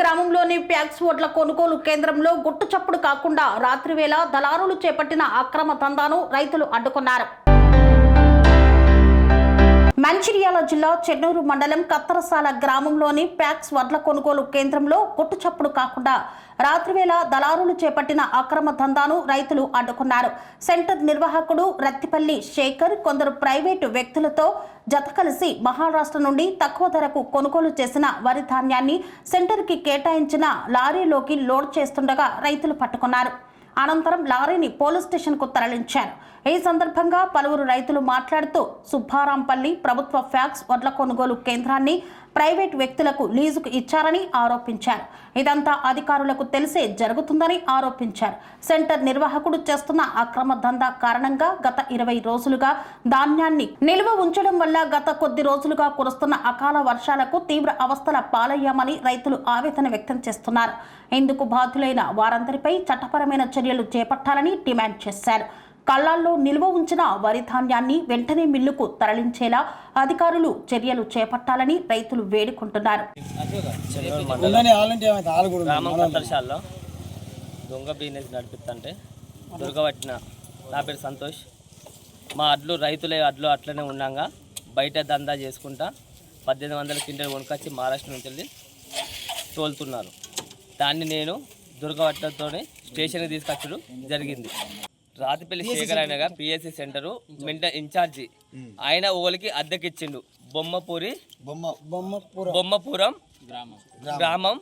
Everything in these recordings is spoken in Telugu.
గ్రామంలోని ప్యాక్స్ ఓట్ల కొనుగోలు కేంద్రంలో గుట్టు చప్పుడు కాకుండా రాత్రివేళ దళారులు చేపట్టిన అక్రమ దందాను రైతులు అడ్డుకున్నారు. మంచిర్యాల జిల్లా చెన్నూరు మండలం కత్తరసాల గ్రామంలోని ప్యాక్స్ వడ్ల కొనుగోలు కేంద్రంలో గుట్టు చప్పుడు కాకుండా రాత్రివేళ దళారులు చేపట్టిన అక్రమ దందాను రైతులు అడ్డుకున్నారు. సెంటర్ నిర్వాహకుడు రత్తిపల్లి శేఖర్ కొందరు ప్రైవేటు వ్యక్తులతో జత కలిసి మహారాష్ట్ర నుండి తక్కువ ధరకు కొనుగోలు చేసిన వరి ధాన్యాన్ని సెంటర్కి కేటాయించిన లారీలోకి లోడ్ చేస్తుండగా రైతులు పట్టుకున్నారు. అనంతరం లారీని పోలీస్ స్టేషన్కు తరలించారు. ఈ సందర్భంగా పలువురు రైతులు మాట్లాడుతూ సుబ్బారాంపల్లి ప్రభుత్వ ఫ్యాక్స్ వడ్ల కొనుగోలు కేంద్రాన్ని ప్రైవేట్ వ్యక్తులకు లీజుకు ఇచ్చారని ఆరోపించారు. ఇదంతా అధికారులకు తెలిసే జరుగుతుందని ఆరోపించారు. సెంటర్ నిర్వాహకుడు చేస్తున్న అక్రమ దందా కారణంగా గత ఇరవై రోజులుగా ధాన్యాన్ని నిల్వ ఉంచడం వల్ల గత కొద్ది రోజులుగా కురుస్తున్న అకాల వర్షాలకు తీవ్ర అవస్థల పాలయ్యామని రైతులు ఆవేదన వ్యక్తం చేస్తున్నారు. ఇందుకు బాధ్యులైన వారందరిపై చట్టపరమైన చర్యలు చేపట్టాలని డిమాండ్ చేశారు. కళ్ళాల్లో నిల్వ ఉంచిన వరి ధాన్యాన్ని వెంటనే మిల్లుకు తరలించేలా అధికారులు చర్యలు చేపట్టాలని రైతులు వేడుకుంటున్నారు. దొంగ బిజినెస్ నడిపిస్తుంటే దొరకబట్టిన నా పేరు సంతోష్. మా అడ్లు రైతులే అడ్లు అట్లనే ఉన్నాగా బయట దందా చేసుకుంటా పద్దెనిమిది వందల క్వింటల్ కొనుకొచ్చి మహారాష్ట్ర నుంచి వెళ్ళి తోలుతున్నారు. దాన్ని నేను దుర్గవట్టతో స్టేషన్కి తీసుకొచ్చడం జరిగింది. రాతిపల్లి శేఖర్ ఆయనగా పిఎస్సి సెంటరు మెంట ఇన్ఛార్జి. ఆయన ఓలికి అద్దెకిచ్చిండు. బొమ్మపూరి బొమ్మ బొమ్మపుర. బొమ్మపురం గ్రామం.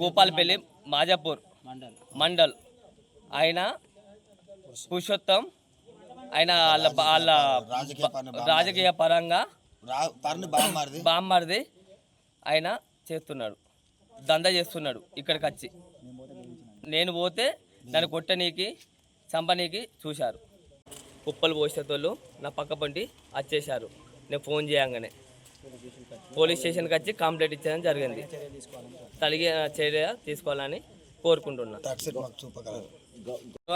భూపాలపల్లి. మాజాపూర్ మండల్. ఆయన పురుషోత్తం ఆయన వాళ్ళ వాళ్ళ రాజకీయ పరంగా పర్ని బామ్మారిది బామ్మర్ది. ఆయన చేస్తున్నాడు. దందా చేస్తున్నాడు ఇక్కడికి వచ్చి. నేను పోతే నన్ను కొట్టనీకి చంపనీకి చూశారు. కుప్పలు పోసేటోళ్ళు నా పక్క పంటి వచ్చేసారు నేను ఫోన్ చేయంగానే. పోలీస్ స్టేషన్కి వచ్చి కంప్లైంట్ ఇచ్చడం జరిగింది. తలిగే చర్య తీసుకోవాలని కోరుకుంటున్నా.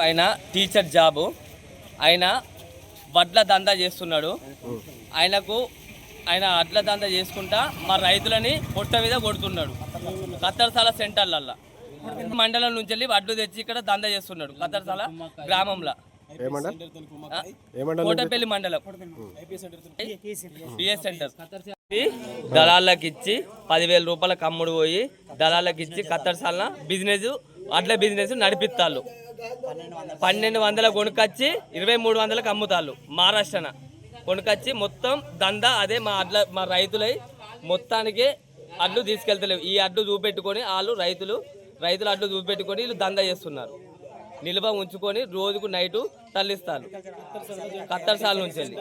ఆయన టీచర్ జాబు. ఆయన వడ్ల దందా చేస్తున్నాడు. ఆయనకు ఆయన అడ్ల దందా చేసుకుంటా మా రైతులని పొట్ట మీద కొడుతున్నాడు. కత్తరసాల సెంటర్లల్లో. మండలం నుంచి వెళ్ళి వడ్లు తెచ్చి ఇక్కడ దందా చేస్తున్నాడు. కత్తరసాల గ్రామంలో. కోటపల్లి మండలం. పిఎస్ సెంటర్ దళాలకు ఇచ్చి పదివేల రూపాయలకు అమ్ముడు పోయి దళాలకు ఇచ్చి కత్తరసాల బిజినెస్ అట్ల బిజినెస్ నడిపిస్తాళ్ళు పన్నెండు వందల కొనుకొచ్చి ఇరవై మూడు వందలకు అమ్ముతాళ్ళు మహారాష్ట్రన. కొనుకొచ్చి మొత్తం దందా అదే మా అడ్ల మా రైతులై మొత్తానికి అడ్లు తీసుకెళ్తలేవు. ఈ అడ్లు చూపెట్టుకొని వాళ్ళు రైతులు రైతులు అడ్లు చూపెట్టుకొని వీళ్ళు దందా చేస్తున్నారు. నిల్వ ఉంచుకొని రోజుకు నైటు తరలిస్తారు. కత్తర్సాల నుంచి వెళ్ళి.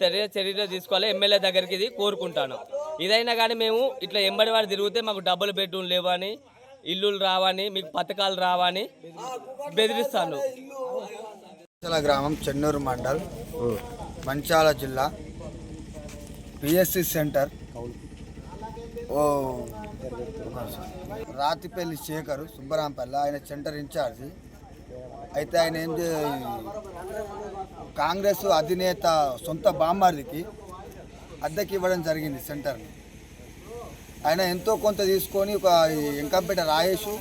చర్య చర్యలు తీసుకోవాలి. ఎమ్మెల్యే దగ్గరికి ఇది కోరుకుంటాను. ఇదైనా కానీ మేము ఇట్లా ఎంబడి వాడు తిరిగితే మాకు డబ్బులు బెడ్రూమ్ లేవని ఇల్లులు రావని మీకు పథకాలు రావని బెదిరిస్తాను. గ్రామం చెన్నూరు మండల్ మంచాల జిల్లా పిఎస్సి సెంటర్ ఓ రాతిపల్లి శేఖరు సుబ్బరాంపల్లి ఆయన సెంటర్ ఇన్ఛార్జి. అయితే ఆయన ఏం కాంగ్రెస్ అధినేత సొంత బామ్మార్దికి అద్దెకి ఇవ్వడం జరిగింది సెంటర్ని. ఆయన ఎంతో కొంత తీసుకొని ఒక ఎంకంపేట రాయేషు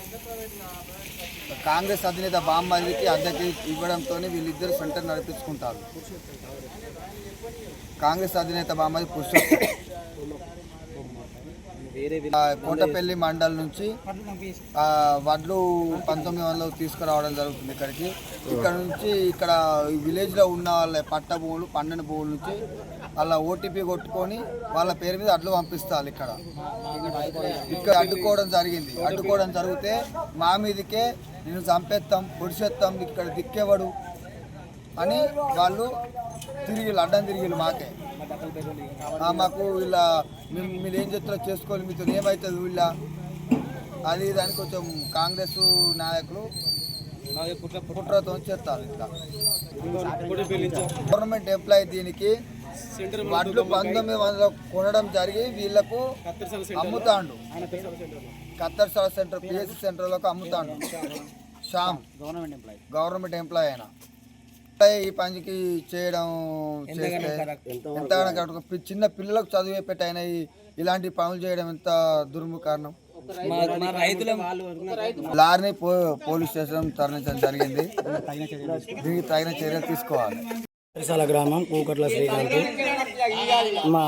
కాంగ్రెస్ అధినేత బామ్మారికి అద్దెకి ఇవ్వడంతో వీళ్ళిద్దరు సెంటర్ నడిపించుకుంటారు. కాంగ్రెస్ అధినేత బామ్మది పురుషోత్తం. కోటపల్లి మండల్ నుంచి వడ్లు పంతొమ్మిది వందలు తీసుకురావడం జరుగుతుంది ఇక్కడికి. ఇక్కడ నుంచి ఇక్కడ విలేజ్లో ఉన్న వాళ్ళ పట్ట భూములు పండిన భూముల నుంచి వాళ్ళ ఓటీపీ కొట్టుకొని వాళ్ళ పేరు మీద అడ్లు పంపిస్తారు ఇక్కడ. ఇక్కడ అడ్డుకోవడం జరిగింది. అడ్డుకోవడం జరిగితే మా మీదకే నేను చంపేస్తాం పొడిచేస్తాం ఇక్కడ దిక్కేవాడు అని వాళ్ళు తిరిగి అడ్డం తిరిగి మాకే. మాకు వీళ్ళ మీరు ఏం చెప్తారో చేసుకోవాలి మీతో ఏమవుతుంది వీళ్ళ? అది ఇది అని కొంచెం కాంగ్రెస్ నాయకులు కుట్రతో చేస్తారు ఇంకా. గవర్నమెంట్ ఎంప్లాయీ దీనికి వడ్లు పంతొమ్మిది వందల కొనడం జరిగి వీళ్ళకు అమ్ముతాండు. కత్తర్సాల సెంటర్. పిఎస్సి సెంటర్లకు అమ్ముతాండు. Shyam. Government employee. Government employee అయినా ఈ పనికి చేయడం చేస్తే ఎంతగానో కరెక్ట్. చిన్న పిల్లలకు చదివే పెట్టైన ఇలాంటి పనులు చేయడం ఎంత దుర్ము కారణం? లారీని పో పోలీస్ స్టేషన్ తరలించడం జరిగింది. దీనికి తగిన చర్యలు తీసుకోవాలి. పరిసర గ్రామం కూకట్ల శ్రీకాంత్. మా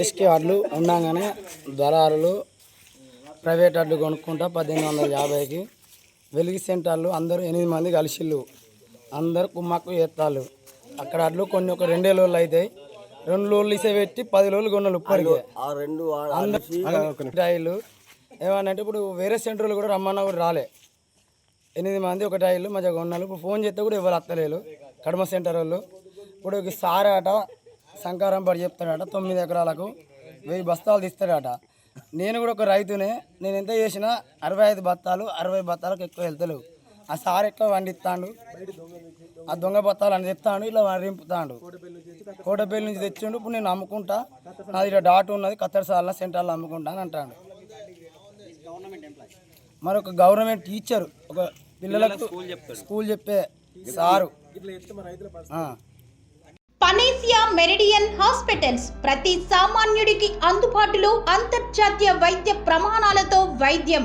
ఎస్కే అడ్లు ఉండగానే దళారులు ప్రైవేట్ అడ్లు కొనుక్కుంటా పద్దెనిమిది వందల యాభైకి. వెలిగి సెంటర్లు అందరూ ఎనిమిది మంది కలిసిళ్ళు. అందరు కుమ్మక్కు చేస్తాళ్ళు అక్కడ అడ్లు కొన్ని ఒక రెండే లోళ్ళు అవుతాయి రెండు లోళ్ళు ఇసే పెట్టి పది లోళ్ళు కొన్నాళ్ళు ఇప్పటికే. అందరు టైర్లు ఏమన్నంటే ఇప్పుడు వేరే సెంటర్లు కూడా రమ్మన్నా కూడా రాలే. ఎనిమిది మంది ఒక టైర్లు మంచిగా కొన్నాళ్ళు. ఇప్పుడు ఫోన్ చేస్తే కూడా ఎవరు అత్తలేరు. కడమ సెంటర్ వాళ్ళు. ఇప్పుడు సార్ అట సంకారం పడి చెప్తాడట తొమ్మిది ఎకరాలకు వెయ్యి బస్తాలు తీస్తాడట. నేను కూడా ఒక రైతునే. నేను ఎంత చేసినా అరవై ఐదు బత్తాలు అరవై బత్తాలకు ఎక్కువ వెళ్తలేవు. ఆ సార్ ఎట్లా వండిస్తాడు? ఆ దొంగ బత్తాలు అని తెస్తాడు ఇలా వరింపుతాడు. కోటపల్లి నుంచి తెచ్చిండు ఇప్పుడు నేను అమ్ముకుంటా. నాది ఇక్కడ డాట్ ఉన్నది కత్తెరసాల సెంటర్లో అమ్ముకుంటా అని అంటాడు. మరొక గవర్నమెంట్ టీచర్ ఒక పిల్లలకు స్కూల్ చెప్పే సారు. పనేసియా మెరిడియన్ హాస్పిటల్స్ ప్రతి సామాన్యుడికి అందుబాటులో అంతర్జాతీయ వైద్య ప్రమాణాలతో వైద్యం.